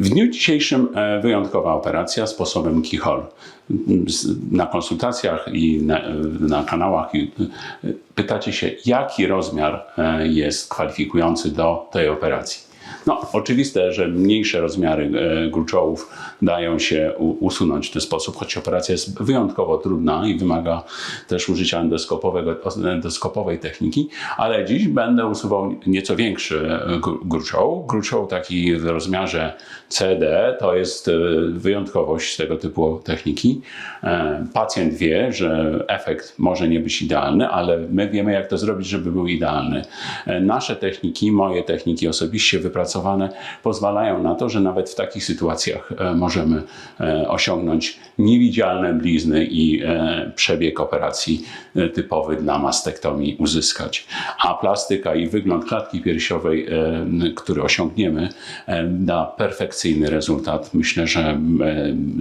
W dniu dzisiejszym e, wyjątkowa operacja sposobem keyhole. Na konsultacjach i na, na kanałach i- pytacie się, jaki rozmiar e, jest kwalifikujący do tej operacji. No, oczywiste, że mniejsze rozmiary e, gruczołów dają się usunąć w ten sposób, choć operacja jest wyjątkowo trudna i wymaga też użycia endoskopowego, endoskopowej techniki, ale dziś będę usuwał nieco większy e, gru- gruczoł. Gruczoł taki w rozmiarze CD to jest e, wyjątkowość tego typu techniki. Pacjent wie, że efekt może nie być idealny, ale my wiemy, jak to zrobić, żeby był idealny. Nasze techniki, moje techniki osobiście wypracowane, pozwalają na to, że nawet w takich sytuacjach e, możemy e, osiągnąć niewidzialne blizny i e, przebieg operacji typowy dla mastektomii uzyskać. A plastyka i wygląd klatki piersiowej, który osiągniemy, da perfekcyjny rezultat. Myślę, że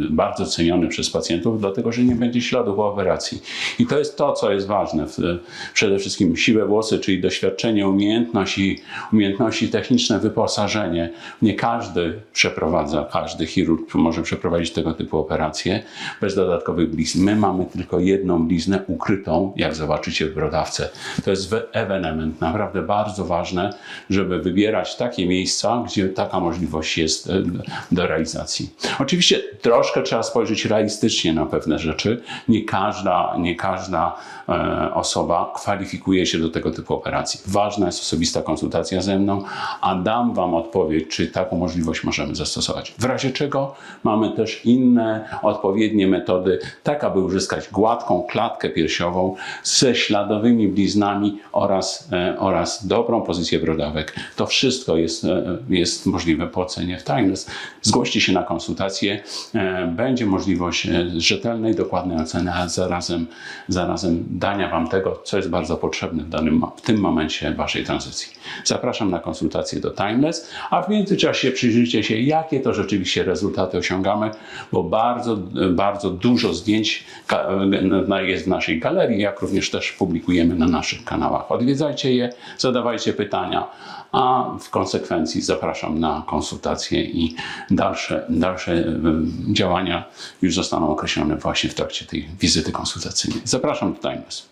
bardzo ceniony przez pacjentów, dlatego że nie będzie śladów operacji. I to jest to, co jest ważne. Przede wszystkim siwe włosy, czyli doświadczenie, umiejętności, umiejętności techniczne, wyposażenie. Nie każdy przeprowadza, każdy chirurg może przeprowadzić tego typu operacje bez dodatkowych blizn. My mamy tylko jedną bliznę ukrytą, jak zobaczycie w brodawce. To jest we- ewenement, naprawdę bardzo ważne, żeby wybierać takie miejsca, gdzie taka możliwość jest e, do realizacji. Oczywiście troszkę trzeba spojrzeć realistycznie na pewne rzeczy. Nie każda, nie każda e, osoba kwalifikuje się do tego typu operacji. Ważna jest osobista konsultacja ze mną, a dam Wam odpowiedź, czy taką możliwość możemy zastosować. W razie czego mamy też inne odpowiednie metody, tak aby uzyskać gładką klatkę piersiową ze śladowymi bliznami oraz, e, oraz dobrą pozycję brodawek. To wszystko jest, e, jest możliwe po ocenie w Timeless. Zgłoście się na konsultację. E, Będzie możliwość rzetelnej, dokładnej oceny, a zarazem, zarazem dania Wam tego, co jest bardzo potrzebne w, danym, w tym momencie Waszej tranzycji. Zapraszam na konsultację do Timeless, a w międzyczasie przyjrzyjcie się, jakie to rzeczywiście rezultaty osiągamy, bo bardzo, bardzo dużo zdjęć jest w naszej galerii, jak również też publikujemy na naszych kanałach. Odwiedzajcie je, zadawajcie pytania, a w konsekwencji zapraszam na konsultacje i dalsze, dalsze em, działania już zostaną określone właśnie w trakcie tej wizyty konsultacyjnej. Zapraszam do Timeless.